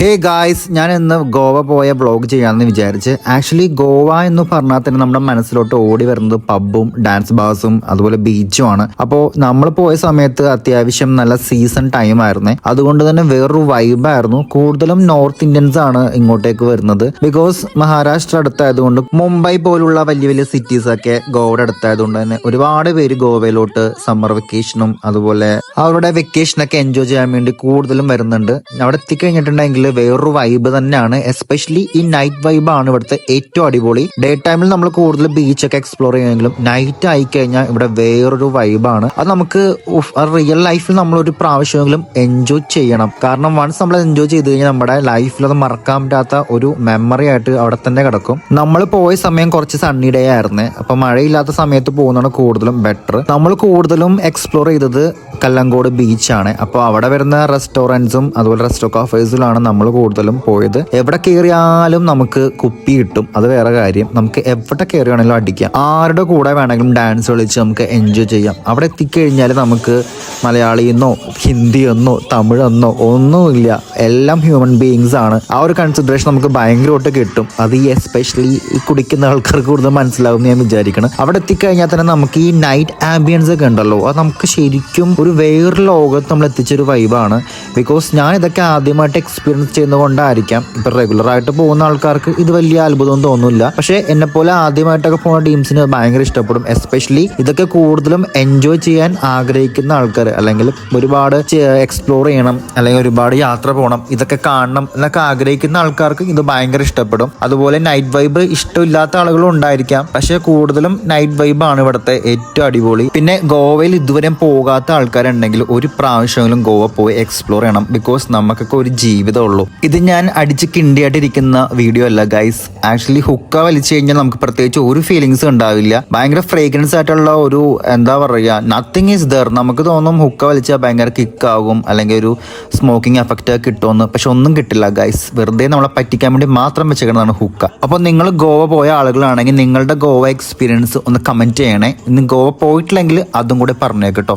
Hey guys ഞാൻ ഇന്ന് ഗോവ പോയ ബ്ലോഗ് ചെയ്യാമെന്ന് വിചാരിച്ച് ആക്ച്വലി ഗോവ എന്ന് പറഞ്ഞാൽ തന്നെ നമ്മുടെ മനസ്സിലോട്ട് ഓടി വരുന്നത് പബ്ബും ഡാൻസ് ബാസും അതുപോലെ ബീച്ചും ആണ്. അപ്പോൾ നമ്മൾ പോയ സമയത്ത് അത്യാവശ്യം നല്ല സീസൺ ടൈം ആയിരുന്നേ. അതുകൊണ്ട് തന്നെ വേറൊരു വൈബായിരുന്നു കൂടുതലും നോർത്ത് ഇന്ത്യൻസ് ആണ് ഇങ്ങോട്ടേക്ക് വരുന്നത്. ബിക്കോസ് മഹാരാഷ്ട്ര അടുത്തായതുകൊണ്ട് മുംബൈ പോലുള്ള വലിയ വലിയ സിറ്റീസ് ഒക്കെ ഗോവയുടെ അടുത്തായതുകൊണ്ട് തന്നെ ഒരുപാട് പേര് ഗോവയിലോട്ട് സമ്മർ വെക്കേഷനും അതുപോലെ അവരുടെ വെക്കേഷനൊക്കെ എൻജോയ് ചെയ്യാൻ വേണ്ടി കൂടുതലും വരുന്നുണ്ട്. അവിടെ എത്തിക്കഴിഞ്ഞിട്ടുണ്ടെങ്കിൽ വേറൊരു വൈബ് തന്നെയാണ്. എസ്പെഷ്യലി ഈ നൈറ്റ് വൈബ് ആണ് ഇവിടുത്തെ ഏറ്റവും അടിപൊളി. ഡേ ടൈമിൽ നമ്മൾ കൂടുതൽ ബീച്ചൊക്കെ എക്സ്പ്ലോർ ചെയ്യുമെങ്കിലും നൈറ്റ് ആയി കഴിഞ്ഞാൽ ഇവിടെ വേറൊരു വൈബാണ് അത് നമുക്ക് റിയൽ ലൈഫിൽ നമ്മൾ ഒരു പ്രാവശ്യമെങ്കിലും എൻജോയ് ചെയ്യണം. കാരണം വൺസ് നമ്മൾ എൻജോയ് ചെയ്ത് കഴിഞ്ഞാൽ നമ്മുടെ ലൈഫിൽ അത് മറക്കാൻ പറ്റാത്ത ഒരു മെമ്മറി ആയിട്ട് അവിടെ തന്നെ കിടക്കും. നമ്മൾ പോയ സമയം കുറച്ച് സണ്ണി ഡേ ആയിരുന്നു. അപ്പൊ മഴയില്ലാത്ത സമയത്ത് പോകുന്നതാണ് കൂടുതലും ബെറ്റർ നമ്മൾ കൂടുതലും എക്സ്പ്ലോർ ചെയ്തത് കല്ലങ്കോട് ബീച്ചാണ് അപ്പോൾ അവിടെ വരുന്ന റെസ്റ്റോറന്റ്സും അതുപോലെ റെസ്റ്റോ കാഫേഴ്സിലാണ് നമ്മൾ കൂടുതലും പോയത്. എവിടെ കയറിയാലും നമുക്ക് കുപ്പി കിട്ടും. അത് വേറെ കാര്യം. നമുക്ക് എവിടെ കയറിയാണെങ്കിലും അടിക്കാം. ആരുടെ കൂടെ വേണമെങ്കിലും ഡാൻസ് കളിച്ച് നമുക്ക് എൻജോയ് ചെയ്യാം. അവിടെ എത്തിക്കഴിഞ്ഞാൽ നമുക്ക് മലയാളിയെന്നോ ഹിന്ദിയെന്നോ തമിഴെന്നോ ഒന്നുമില്ല. എല്ലാം ഹ്യൂമൻ ബീയിങ്സ് ആണ്. ആ ഒരു കൺസിഡറേഷൻ നമുക്ക് ഭയങ്കരമായിട്ട് കിട്ടും. അത് ഈ എസ്പെഷ്യലി കുടിക്കുന്ന ആൾക്കാർക്ക് കൂടുതൽ മനസ്സിലാവും ഞാൻ വിചാരിക്കണം. അവിടെ എത്തിക്കഴിഞ്ഞാൽ തന്നെ നമുക്ക് ഈ നൈറ്റ് ആംബിയൻസ് ഒക്കെ ഉണ്ടല്ലോ. അത് നമുക്ക് ശരിക്കും ഒരു വേറെ ലോകത്ത് നമ്മൾ എത്തിച്ചൊരു വൈബാണ് ബിക്കോസ് ഞാൻ ഇതൊക്കെ ആദ്യമായിട്ട് എക്സ്പീരിയൻസ് ചെയ്യുന്നതുകൊണ്ടായിരിക്കാം. ഇപ്പം റെഗുലർ ആയിട്ട് പോകുന്ന ആൾക്കാർക്ക് ഇത് വലിയ അത്ഭുതം തോന്നില്ല. പക്ഷേ എന്നെ പോലെ ആദ്യമായിട്ടൊക്കെ പോകുന്ന ടീംസിന് ഭയങ്കര ഇഷ്ടപ്പെടും. എസ്പെഷ്യലി ഇതൊക്കെ കൂടുതലും എൻജോയ് ചെയ്യാൻ ആഗ്രഹിക്കുന്ന ആൾക്കാർ അല്ലെങ്കിൽ ഒരുപാട് എക്സ്പ്ലോർ ചെയ്യണം. അല്ലെങ്കിൽ ഒരുപാട് യാത്ര പോകണം. ഇതൊക്കെ കാണണം എന്നൊക്കെ ആഗ്രഹിക്കുന്ന ആൾക്കാർക്ക് ഇത് ഭയങ്കര ഇഷ്ടപ്പെടും. അതുപോലെ നൈറ്റ് വൈബ് ഇഷ്ടമില്ലാത്ത ആളുകളും ഉണ്ടായിരിക്കാം. പക്ഷേ കൂടുതലും നൈറ്റ് വൈബ് ആണ് ഇവിടുത്തെ ഏറ്റവും അടിപൊളി. പിന്നെ ഗോവയിൽ ഇതുവരെ പോകാത്ത ആൾക്കാരുണ്ടെങ്കിൽ ഒരു പ്രാവശ്യമെങ്കിലും ഗോവ പോയി എക്സ്പ്ലോർ ചെയ്യണം. ബിക്കോസ് നമുക്കൊക്കെ ഒരു ജീവിതമുള്ളൂ ഇത് ഞാൻ അടിച്ച് കിണ്ടിയായിട്ടിരിക്കുന്ന വീഡിയോ അല്ല ഗൈസ് ആക്ച്വലി ഹുക്ക വലിച്ചു കഴിഞ്ഞാൽ നമുക്ക് പ്രത്യേകിച്ച് ഒരു ഫീലിങ്സ് ഉണ്ടാവില്ല. ഭയങ്കര ഫ്രേഗ്രൻസ് ആയിട്ടുള്ള ഒരു എന്താ പറയുക നത്തിങ് ഈസ് ദർ നമുക്ക് തോന്നും ഹുക്ക വലിച്ചാൽ ഭയങ്കര കിക്കാകും അല്ലെങ്കിൽ ഒരു സ്മോക്കിംഗ് എഫക്റ്റ് കിട്ടുമെന്ന്. പക്ഷെ ഒന്നും കിട്ടില്ല ഗൈസ് വെറുതെ നമ്മളെ പറ്റിക്കാൻ വേണ്ടി മാത്രം വെച്ചേക്കുന്നതാണ് ഹുക്ക അപ്പോൾ നിങ്ങൾ ഗോവ പോയ ആളുകളാണെങ്കിൽ നിങ്ങളുടെ ഗോവ എക്സ്പീരിയൻസ് ഒന്ന് കമന്റ് ചെയ്യണേ. ഇന്ന് ഗോവ പോയിട്ടില്ലെങ്കിൽ അതും കൂടെ പറഞ്ഞേക്കട്ടോ